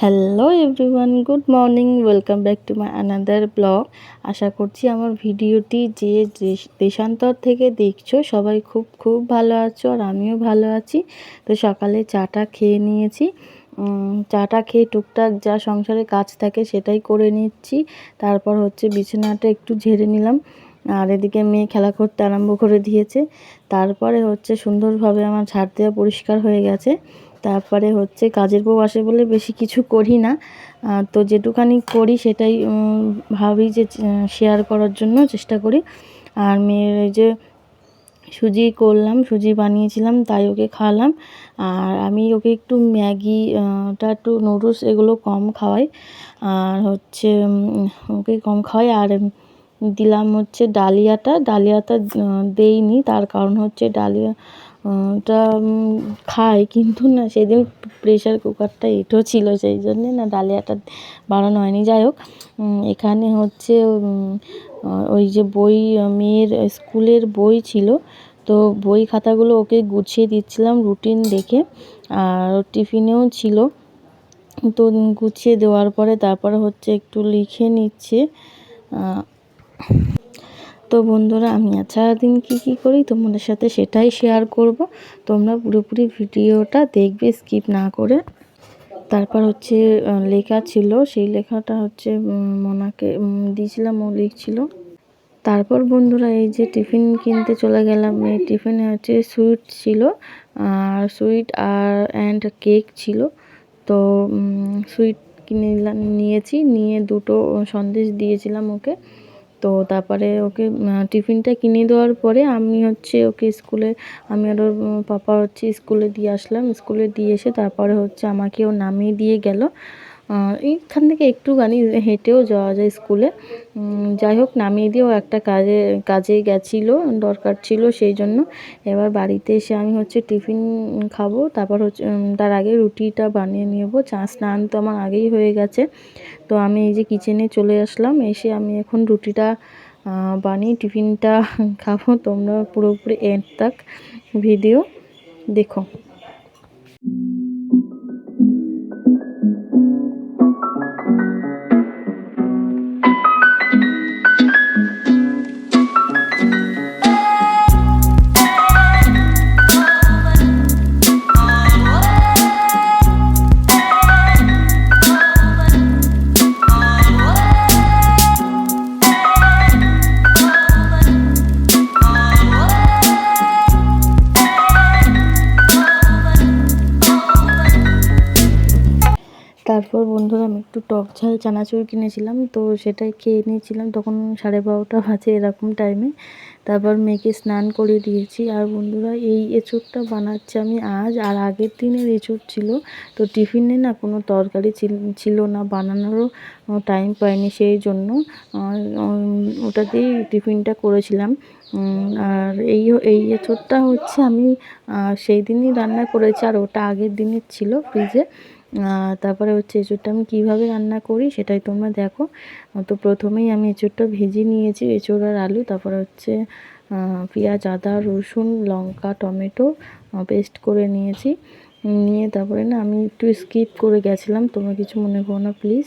Hello everyone good morning welcome back to my another blog আশা করছি আমার ভিডিওটি যে দেশ- দেশান্তর থেকে দেখছ, সবাই খুব খুব ভালো আছো আর আমিও ভালো আছি। তো সকালে চাটা খেয়ে নিয়েছি। চাটা খেয়ে টুকটাক যা সংসারে কাজ থাকে সেটাই করে নিচ্ছি। তারপর হচ্ছে বিছানাটা একটু ঝেড়ে নিলাম। আর এদিকে মেয়ে খেলা করতে আরম্ভ করে দিয়েছে। তারপরে হচ্ছে সুন্দরভাবে আমার ঝাড় দেওয়া পরিষ্কার হয়ে গেছে। তারপরে হচ্ছে কাজের বউ আসে বলে বেশি কিছু করি না। তো যেটুখানি করি সেটাই ভাবি যে শেয়ার করার জন্য চেষ্টা করি। আর মেয়ের যে সুজি করলাম সুজি বানিয়েছিলাম তাই ওকে খাওয়ালাম। আর আমি ওকে একটু ম্যাগি আহ, টা একটু নুডলস এগুলো কম খাওয়াই। আর হচ্ছে ওকে কম খাওয়াই। আর দিলাম হচ্ছে ডালিয়াটা। ডালিয়াটা দেইনি। তার কারণ হচ্ছে ডালিয়া টা খাই কিন্তু না, সেদিন প্রেশার কুকারটা এঁটো ছিল, সেই জন্যে না ডালিয়াটা বানানো হয়নি। যাই হোক এখানে হচ্ছে ওই যে বই, মেয়ের স্কুলের বই ছিল, তো বই খাতাগুলো ওকে গুছিয়ে দিচ্ছিলাম রুটিন দেখে, আর টিফিনেও ছিল। তো গুছিয়ে দেওয়ার পরে তারপরে হচ্ছে একটু লিখে নিচ্ছে তো বন্ধুরা, আমি আর সারাদিন কী কী করি তোমাদের সাথে সেটাই শেয়ার করব। তোমরা পুরোপুরি ভিডিওটা দেখবে স্কিপ না করে। তারপর হচ্ছে লেখা ছিল, সেই লেখাটা হচ্ছে মোনাকে দিয়েছিলাম, ও লিখছিল। তারপর বন্ধুরা, এই যে টিফিন কিনতে চলে গেলাম, এই টিফিনে হচ্ছে সুইট ছিল, আর সুইট আর অ্যান্ড কেক ছিল। তো সুইট কিনে নিয়েছি, নিয়ে দুটো সন্দেশ দিয়েছিলাম ওকে। তো তারপরে ওকে টিফিনটা কিনে দেওয়ার পরে আমি হচ্ছে ওকে স্কুলে, আমি আর ওর পাপা হচ্ছে স্কুলে দিয়ে আসলাম। স্কুলে দিয়ে এসে তারপরে হচ্ছে আমাকে ও নামিয়ে দিয়ে গেল। এইখান থেকে একটুখানি হেঁটেও যাওয়া যায় স্কুলে। যাই হোক, নামিয়ে দিয়েও একটা কাজে কাজে গেছিল, দরকার ছিল সেই জন্য। এবার বাড়িতে এসে আমি হচ্ছে টিফিন খাব, তারপর হচ্ছে তার আগে রুটিটা বানিয়ে নেব। চা স্নান তো আমার আগেই হয়ে গেছে। তো আমি এই যে কিচেনে চলে আসলাম, এসে আমি এখন রুটিটা বানিয়ে টিফিনটা খাব। তোমরা পুরোপুরি এন্ড তাক ভিডিও দেখো। তারপর বন্ধুরা আমি একটু টক ঝাল চানাচুর কিনেছিলাম তো সেটাই খেয়ে নিয়েছিলাম। তখন সাড়ে বারোটা বাজে এরকম টাইমে তারপর মেয়েকে স্নান করে দিয়েছি। আর বন্ধুরা এই এঁচোড়টা বানাচ্ছি আমি আজ। আর আগের দিনের এঁচোড় ছিল তো টিফিনে না কোনো তরকারি ছিল- না বানানোরও টাইম পাইনি সেই জন্য। আর, উম, ওটা দিয়েই টিফিনটা করেছিলাম। আর এই এই এঁচোড়টা হচ্ছে আমি সেই দিনই রান্না করেছি। আর ওটা আগের দিনের ছিল ফ্রিজে তারপরে হচ্ছে এঁচোড়টা আমি কীভাবে রান্না করি সেটাই তোমরা দেখো। তো প্রথমেই আমি এঁচোড়টা ভেজে নিয়েছি এঁচোড় আর আলু, তারপরে হচ্ছে পেঁয়াজ, আদা, রসুন, লঙ্কা, টমেটো পেস্ট করে নিয়েছি। নিয়ে তারপরে না আমি একটু স্কিপ করে গেছিলাম, তোমরা কিছু মনে করো না প্লিজ।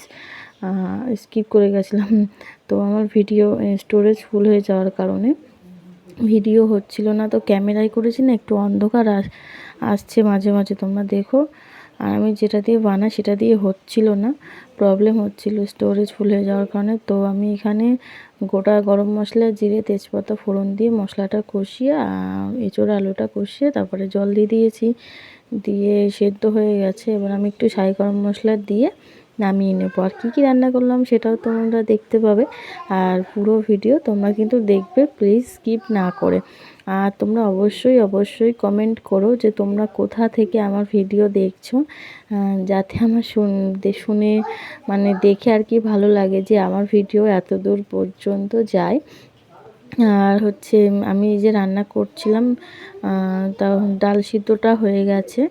স্কিপ করে গেছিলাম। তো আমার ভিডিও স্টোরেজ ফুল হয়ে যাওয়ার কারণে ভিডিও হচ্ছিল না। তো ক্যামেরায় করেছি না, একটু অন্ধকার আসছে মাঝে মাঝে, তোমরা দেখো। আর আমি যেটা দিয়ে বানাই সেটা দিয়ে হচ্ছিল না প্রবলেম হচ্ছিল স্টোরেজ ফুল হয়ে যাওয়ার কারণে। তো আমি এখানে গোটা গরম মশলা, জিরে, তেজপাতা, ফোড়ন দিয়ে মশলাটা কষিয়ে এঁচোড় আলুটা কষিয়ে তারপরে জল দিয়ে দিয়েছি। দিয়ে সেদ্ধ হয়ে গেছে। এবার আমি একটু সাই গরম মশলা দিয়ে নামিয়ে নেব। আর কী কী রান্না করলাম সেটাও তোমরা দেখতে পাবে। আর পুরো ভিডিও তোমরা কিন্তু দেখবে প্লিজ স্কিপ না করে। আর তোমরা অবশ্যই অবশ্যই কমেন্ট করো যে তোমরা কোথা থেকে আমার ভিডিও দেখছ যাতে আমার শুন মানে দেখে আর কি ভালো লাগে যে আমার ভিডিও এত দূর পর্যন্ত যায়। আর হচ্ছে আমি যে রান্না করছিলাম তা ডাল সিদ্ধটা হয়ে গেছে।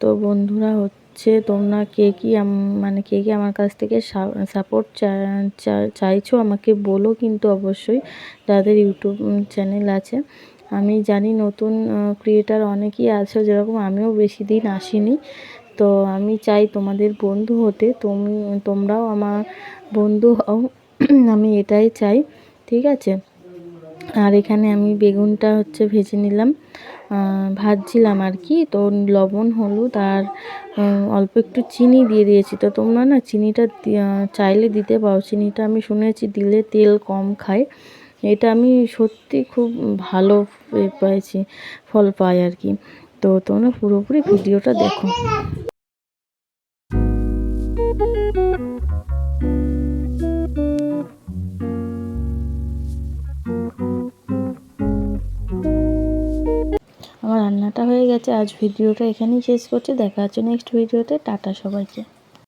তো বন্ধুরা হচ্ছে তোমরা কে কী মানে কে কী আমার কাছ থেকে সাপোর্ট চাইছো আমাকে বলো কিন্তু অবশ্যই যাদের ইউটিউব চ্যানেল আছে। আমি জানি নতুন ক্রিয়েটার অনেকেই আছে, যেরকম আমিও বেশি দিন আসিনি। তো আমি চাই তোমাদের বন্ধু হতে, তুমি, তোমরাও আমার বন্ধু হও। আমি এটাই চাই, ঠিক আছে? আর এখানে আমি বেগুনটা হচ্ছে ভেজে নিলাম। ভাজছিলাম আর কি। তো লবণ, হলুদ আর অল্প একটু চিনি দিয়ে দিয়েছি। তো তোমরা না চিনিটা চাইলে দিতে পারো। চিনিটা আমি শুনেছি দিলে তেল কম খায়। এটা আমি সত্যি খুব ভালো পেয়েছি ফল পাই আর কি। তো তোমরা পুরোপুরি ভিডিওটা দেখো। রান্নাটা আজ ভিডিওটা এখানেই শেষ করছি। দেখা হচ্ছে নেক্সট ভিডিওতে। টাটা সবাইকে।